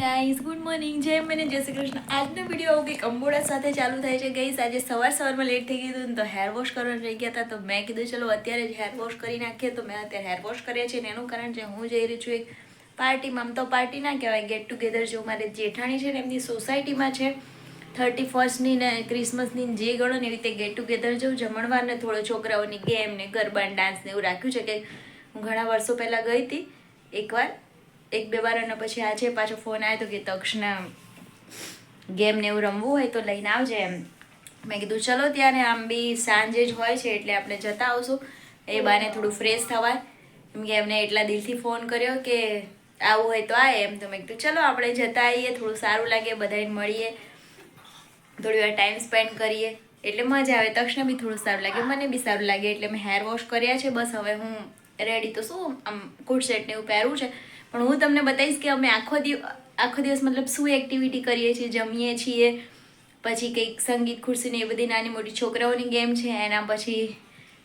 Guys good morning જય મને જય શ્રી કૃષ્ણ. આજનો વીડિયો આવું કંઈક અંબોડા સાથે ચાલુ થાય છે ગઈસ આજે સવાર સવારમાં લેટ થઈ ગયું હતું તો હેર વોશ કરવાનું રહી ગયા હતા. તો મેં કીધું, ચલો, અત્યારે જ હેર વોશ કરી નાખીએ. તો મેં અત્યારે હેર વોશ કર્યા છે ને એનું કારણ છે હું જઈ રહી છું એક પાર્ટીમાં. આમ તો પાર્ટી ના કહેવાય. ગેટ ટુગેધર જેવું મારે જેઠાણી છે ને એમની સોસાયટીમાં છે. થર્ટી ફર્સ્ટની ને ક્રિસમસની જે ગણો ને એવી રીતે ગેટ ટુગેધર જેવું જમણવાર ને થોડો છોકરાઓની ગેમ ને ગરબા ડાન્સ ને એવું રાખ્યું છે કે હું ઘણા વર્ષો પહેલાં ગઈ હતી. એકવાર એક બે વાર અને પછી આજે પાછો ફોન આવ્યો હતો કે તક્ષના ગેમ ને એવું રમવું હોય તો લઈને આવજે એમ. મેં કીધું, ચલો ત્યારે આમ બી સાંજે જ હોય છે એટલે આપણે જતા આવશું. એ બાને થોડું ફ્રેશ થવાય. એમ કે એમને એટલા દિલથી ફોન કર્યો કે આવું હોય તો આ એમ. તો મેં કીધું, ચલો આપણે જતા આવીએ થોડું સારું લાગે બધાને મળીએ. થોડી વાર ટાઈમ સ્પેન્ડ કરીએ. એટલે મજા આવે. તક્ષને બી થોડું સારું લાગે, મને બી સારું લાગે. એટલે મેં હેર વોશ કર્યા છે. બસ હવે હું રેડી તો શું આમ કોટ સેટ ને એવું પહેરવું છે. પણ હું તમને બતાવીશ કે અમે આખો દિવસ આખો દિવસ મતલબ શું એક્ટિવિટી કરીએ છીએ, જમીએ છીએ, પછી કંઈક સંગીત ખુરશી ને એ બધી નાની મોટી છોકરાઓની ગેમ છે, એના પછી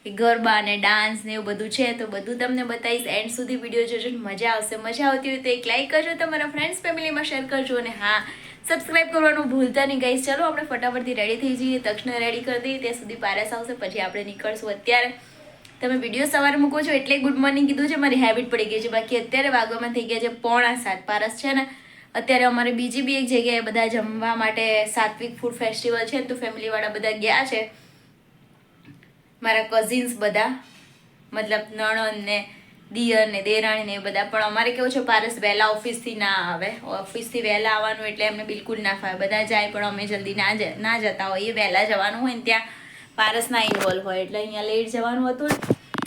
ગરબા ને ડાન્સ ને એવું બધું છે, તો બધું તમને બતાવીશ. એન્ડ સુધી વીડિયો જોજો મજા આવશે. મજા આવતી હોય તો એક લાઈક કરજો, તમારા ફ્રેન્ડ્સ ફેમિલીમાં શેર કરજો અને હા સબસ્ક્રાઇબ કરવાનું ભૂલતા નહીં. ગાઈસ ચલો, આપણે ફટાફટથી રેડી થઈ જઈએ તક્ષને રેડી કરી દઈએ, ત્યાં સુધી પારસ આવશે, પછી આપણે નીકળશું અત્યારે. તમે વીડિયો સવારે મૂકો છો એટલે ગુડ મોર્નિંગ કીધું છે, મારી હેબિટ પડી ગઈ છે. બાકી અત્યારે વાગવામાં થઈ ગયા છે પોણા સાત. પારસ છે ને, અત્યારે અમારે બીજી બી એક જગ્યાએ બધા જમવા માટે સાત્વિક ફૂડ ફેસ્ટિવલ છે તો ફેમિલીવાળા બધા ગયા છે. મારા કઝિન્સ બધા, મતલબ નણંદ ને દિયર ને દેરાણી ને એ બધા, પણ અમારે કેવું છે, પારસ વહેલા ઓફિસથી ના આવે. ઓફિસથી વહેલા આવવાનું એટલે એમને બિલકુલ ના ફાવે. બધા જાય, પણ અમે જલ્દી ના ના જતા હોઈએ. વહેલા જવાનું હોય ને ત્યાં પારસ ના ઇન્વોલ્વ હોય. એટલે અહીંયા લેટ જવાનું હતું.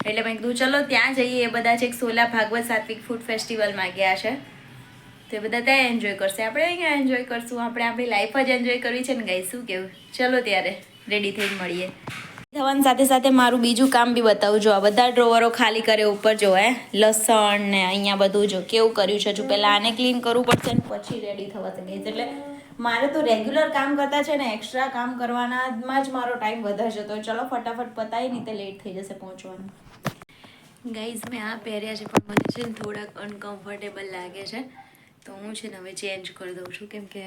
એટલે મેં કીધું, ચલો, ત્યાં જઈએ. એ બધા છે સોલા ભાગવત સાત્વિક ફૂડ ફેસ્ટિવલમાં ગયા છે. તો એ બધા ત્યાં એન્જોય કરશે. આપણે અહીંયા એન્જોય કરશું. આપણે આપણી લાઈફ જ એન્જોય કરવી છે ને ગઈ શું કેવું? ચલો ત્યારે રેડી થઈને મળીએ. થવાની સાથે સાથે મારું બીજું કામ બી બતાવું જો આ બધા ડ્રોવરો ખાલી કરે ઉપર જો, હે. લસણ ને અહીંયા બધું જો. કેવું કર્યું છે? જો પહેલાં આને ક્લીન કરવું પડશે ને પછી રેડી થવાશે ગઈ એટલે મારે તો રેગ્યુલર કામ કરતા છે ને એક્સ્ટ્રા કામ કરવાનામાં જ મારો ટાઈમ વધારે છે તો ચલો ફટાફટ પતાવી નહીં તે લેટ થઈ જશે પહોંચવાનું. ગાઈઝ મેં આ પહેર્યા છે પણ મને છે ને થોડાક અનકમ્ફર્ટેબલ લાગે છે. તો હું છે ને હવે ચેન્જ કરી દઉં છું. કેમ કે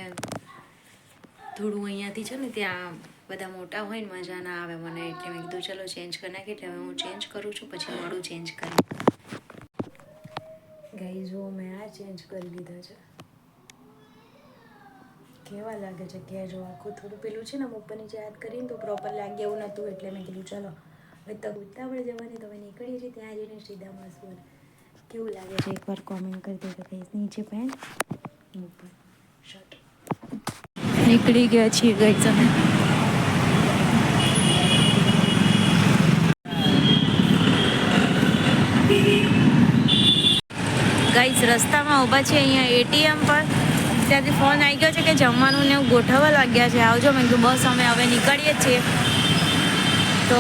થોડું અહીંયાથી છે ને ત્યાં બધા મોટા હોય ને મજા ના આવે મને. એટલે મેં કીધું ચલો ચેન્જ કરી નાખી એટલે હવે હું ચેન્જ કરું છું પછી મોડું ચેન્જ કરી ગાઈઝ મેં આ ચેન્જ કરી લીધા છે. કેવા લાગે છે કે જો આખું થોડું પેલું છે ને આમ જે યાદ કરીને તો પ્રોપર લાગે એવું નહોતું, એટલે મેં કીધું, ચલો, હવે તો ઉતાવળ જવાની તો હવે નીકળીએ છીએ ત્યાં જઈને સીધા મળશું. કેવું લાગે છે? એકવાર કોમેન્ટ કરી દેજો કહીશ. નીચે પેન્ટ ઉપર. શર્ટ નીકળી ગયા છીએ ગઈ તમે. ગાઈસ રસ્તામાં ઊભા છે અહીંયા એટીએમ પર. ત્યાંથી ફોન આવી ગયો છે કે જમવાનું ને એવું ગોઠવવા લાગ્યા છે. આવજો, મેં કીધું, બસ અમે હવે નીકળીએ છીએ. તો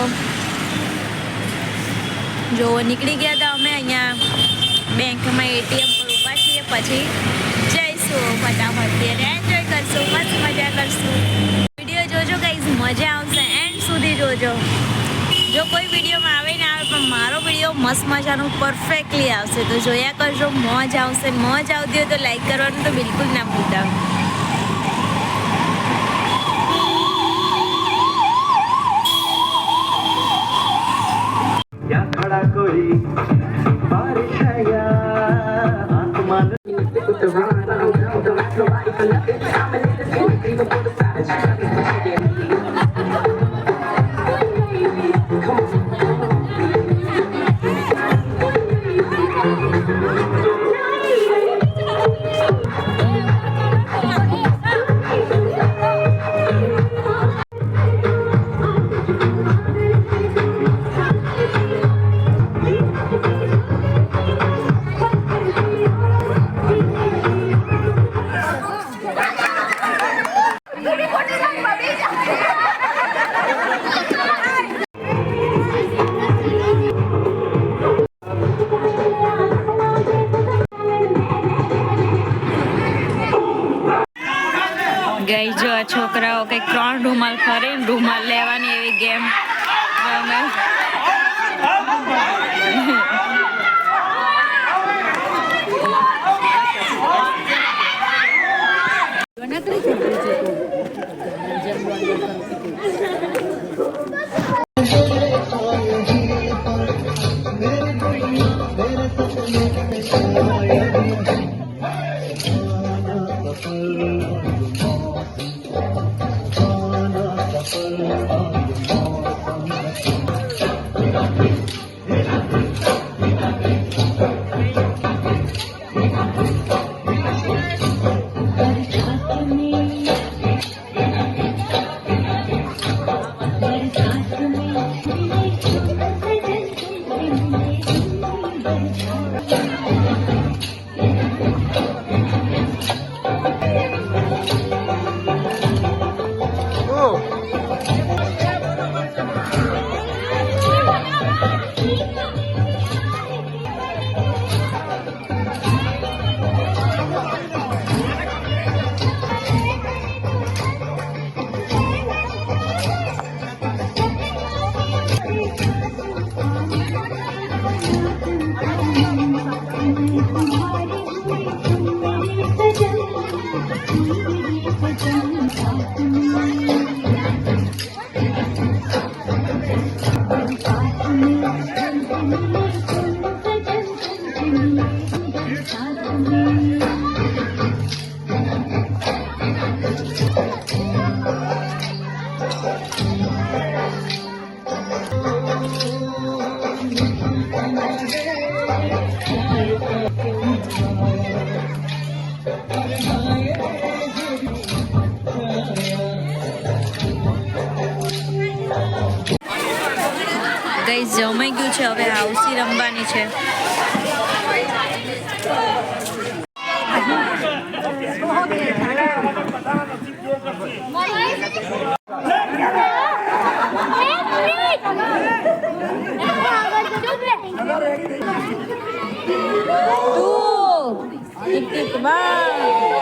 જો, નીકળી ગયા હતા અમે અહીંયા બેંકમાં એટીએમ પર ઊભા છીએ. પછી જઈશું ફટાફટ એન્જોય કરશું, મસ્ત મજા કરશું. વીડિયો જોજો ગાઈઝ મજા આવશે. એન્ડ સુધી જોજો. જો કોઈ વિડીયોમાં આવે ને આવે, પણ મારો વીડિયો મસ્ત મજાનું પરફેક્ટલી આવશે. તો જોયા કરજો, મોજ આવશે. મોજ આવતી હોય તો લાઈક કરવાનું તો બિલકુલ ના ભૂલતા. ગઈ જો છોકરાઓ કંઈક ત્રણ રૂમાલ ફરે રૂમાલ લેવાની એવી ગેમ જમાઈ ગયું છે હવે હાઉસી રમવાની છે મારી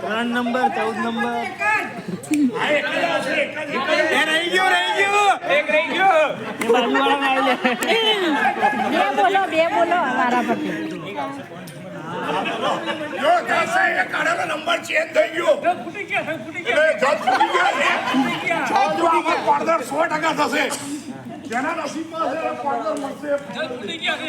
ત્રણ નંબર ચૌદ નંબર. બે બોલો બે બોલો મારા પરથી. જો થશે એ નંબર ચેન્જ થઈ ગયો. ફૂટી જો પડદર સો ટકા થશે. જેના નસીબમાં છે પડદર મળશે. ગયો છે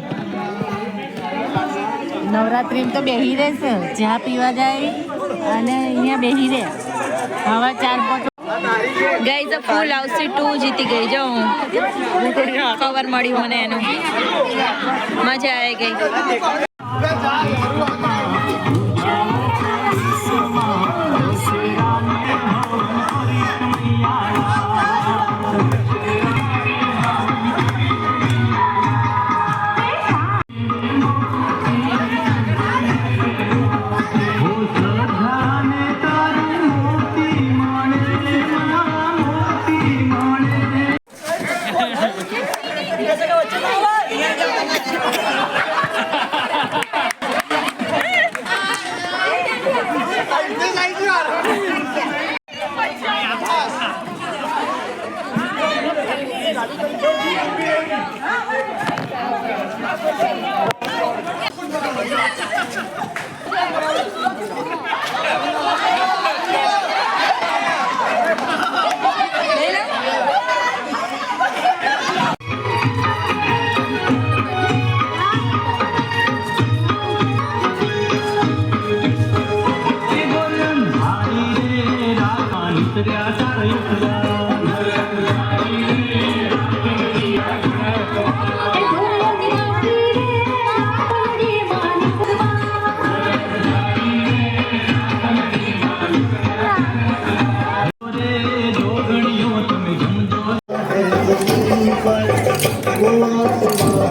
નવરાત્રી તો બેહી રહેશે. ચા પીવા જાય અને અહીંયા બેહી રહે. હવે ચાર પાંચ ગઈ તો ફૂલ આવશે ટુ જીતી ગઈ, જો હું. કવર મળ્યું મને એનું. મજા આવી ગઈ.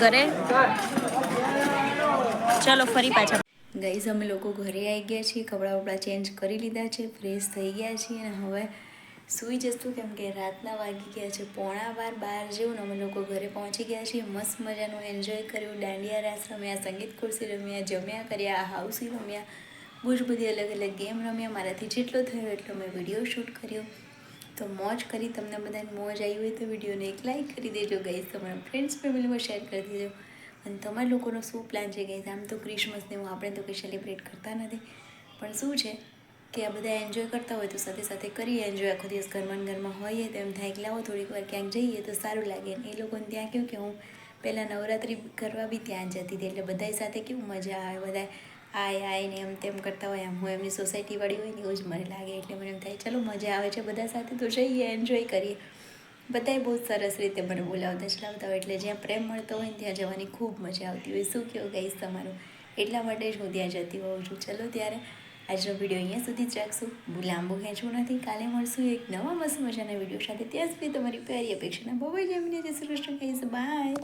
ઘરે. ચલો, ફરી પાછા. ગઈઝ, અમે લોકો ઘરે આવી ગયા છીએ. કપડાં વપડા ચેન્જ કરી લીધા છે ફ્રેશ થઈ ગયા છીએ અને હવે સૂઈ જશું કેમ કે રાતના વાગી ગયા છે, પોણા બાર બાર જેવું ને અમે લોકો ઘરે પહોંચી ગયા છીએ. મસ્ત મજાનું એન્જોય કર્યું. દાંડિયા રાસ રમ્યા, સંગીત ખુરશી રમ્યા, જમ્યા કર્યા હાઉસી રમ્યા. બહુ જ બધી અલગ અલગ ગેમ રમ્યા. મારાથી જેટલો થયો એટલો મેં વીડિયો શૂટ કર્યો. તો મોજ કરી તમને બધાને મોજ આવી હોય તો વિડીયોને એક લાઈક કરી દેજો ગઈ તમારા ફ્રેન્ડ્સ ફેમિલીમાં શેર કરી દેજો. અને તમારા લોકોનો શું પ્લાન છે ગઈ આમ તો ક્રિસમસને હું આપણે તો કંઈ સેલિબ્રેટ કરતા નથી. પણ શું છે કે આ બધા એન્જોય કરતા હોય તો સાથે સાથે કરીએ એન્જોય આખો દિવસ ઘરમાં ઘરમાં હોઈએ તો એમ થાય કે લાવો થોડીક વાર ક્યાંક જઈએ તો સારું લાગે. એ લોકોને ત્યાં કહ્યું કે હું પહેલાં નવરાત્રિ કરવા બી ત્યાં જતી હતી એટલે બધાય સાથે કેવું મજા આવે બધા આય આય ને એમ તેમ કરતા હોય, આમ હું એમની સોસાયટીવાળી હોય ને એવું જ મને લાગે. એટલે મને એમ થાય, ચલો, મજા આવે છે બધા સાથે, તો જઈએ એન્જોય કરીએ. બધાય બહુ સરસ રીતે મને બોલાવતા ચલાવતા હોય. એટલે જ્યાં પ્રેમ મળતો હોય ને ત્યાં જવાની ખૂબ મજા આવતી હોય. શું કેવું કહીશ તમારું? એટલા માટે જ હું ત્યાં જતી હોઉં છું. ચલો, ત્યારે આજનો વીડિયો અહીંયા સુધી જ રાખશું. બહુ લાંબુ ખેંચવું નથી. કાલે મળશું એક નવા મસ્ત મજાના વીડિયો સાથે. ત્યાં સુધી તમારી પ્યારી અપેક્ષાના બહુ જ એમને જય શ્રી કૃષ્ણ. કહીશ, બાય.